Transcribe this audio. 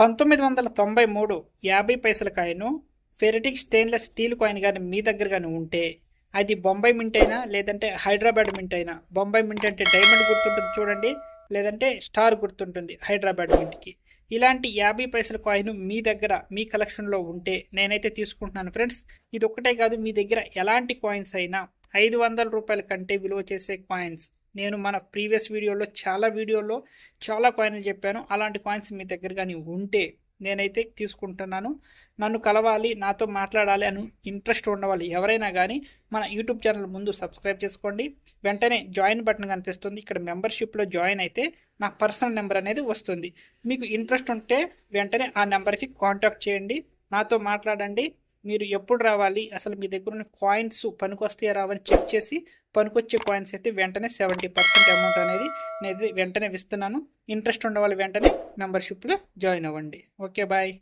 పంతొమ్మిది వందల తొంభై మూడు యాభై పైసల కాయను ఫెరిటిక్ స్టెయిన్లెస్ స్టీల్ కాయిన్ కానీ మీ దగ్గర కానీ ఉంటే అది బొంబాయి మింట్ అయినా లేదంటే హైదరాబాద్ మింట్ అయినా బొంబాయి మింట్ అంటే డైమండ్ గుర్తుంటుంది చూడండి లేదంటే స్టార్ గుర్తుంటుంది హైదరాబాద్ మింట్కి. ఇలాంటి యాభై పైసల కాయిన్ మీ దగ్గర మీ కలెక్షన్లో ఉంటే నేనైతే తీసుకుంటున్నాను ఫ్రెండ్స్. ఇది ఒక్కటే కాదు మీ దగ్గర ఎలాంటి కాయిన్స్ అయినా ఐదు వందల రూపాయల కంటే విలువ చేసే కాయిన్స్ నేను మన ప్రీవియస్ వీడియోలో చాలా వీడియోలో చాలా కాయిన్లు చెప్పాను. అలాంటి కాయిన్స్ మీ దగ్గర కానీ ఉంటే నేనైతే తీసుకుంటున్నాను. నన్ను కలవాలి నాతో మాట్లాడాలి అని ఇంట్రెస్ట్ ఉన్నవాళ్ళు ఎవరైనా కానీ మన యూట్యూబ్ ఛానల్ ముందు సబ్స్క్రైబ్ చేసుకోండి. వెంటనే జాయిన్ బటన్ కనిపిస్తుంది. ఇక్కడ మెంబర్షిప్లో జాయిన్ అయితే నా పర్సనల్ నెంబర్ అనేది వస్తుంది. మీకు ఇంట్రెస్ట్ ఉంటే వెంటనే ఆ నెంబర్కి కాంటాక్ట్ చేయండి. నాతో మాట్లాడండి. మీరు ఎప్పుడు రావాలి? అసలు మీ దగ్గర ఉన్న కాయిన్స్ పనికొస్తాయా? రావని చెక్ చేసి పనికొచ్చే కాయిన్స్ అయితే వెంటనే సెవెంటీ పర్సెంట్ అమౌంట్ అనేది నేను వెంటనే ఇస్తున్నాను. ఇంట్రెస్ట్ ఉన్న వాళ్ళు వెంటనే మెంబర్షిప్లో జాయిన్ అవ్వండి. Okay bye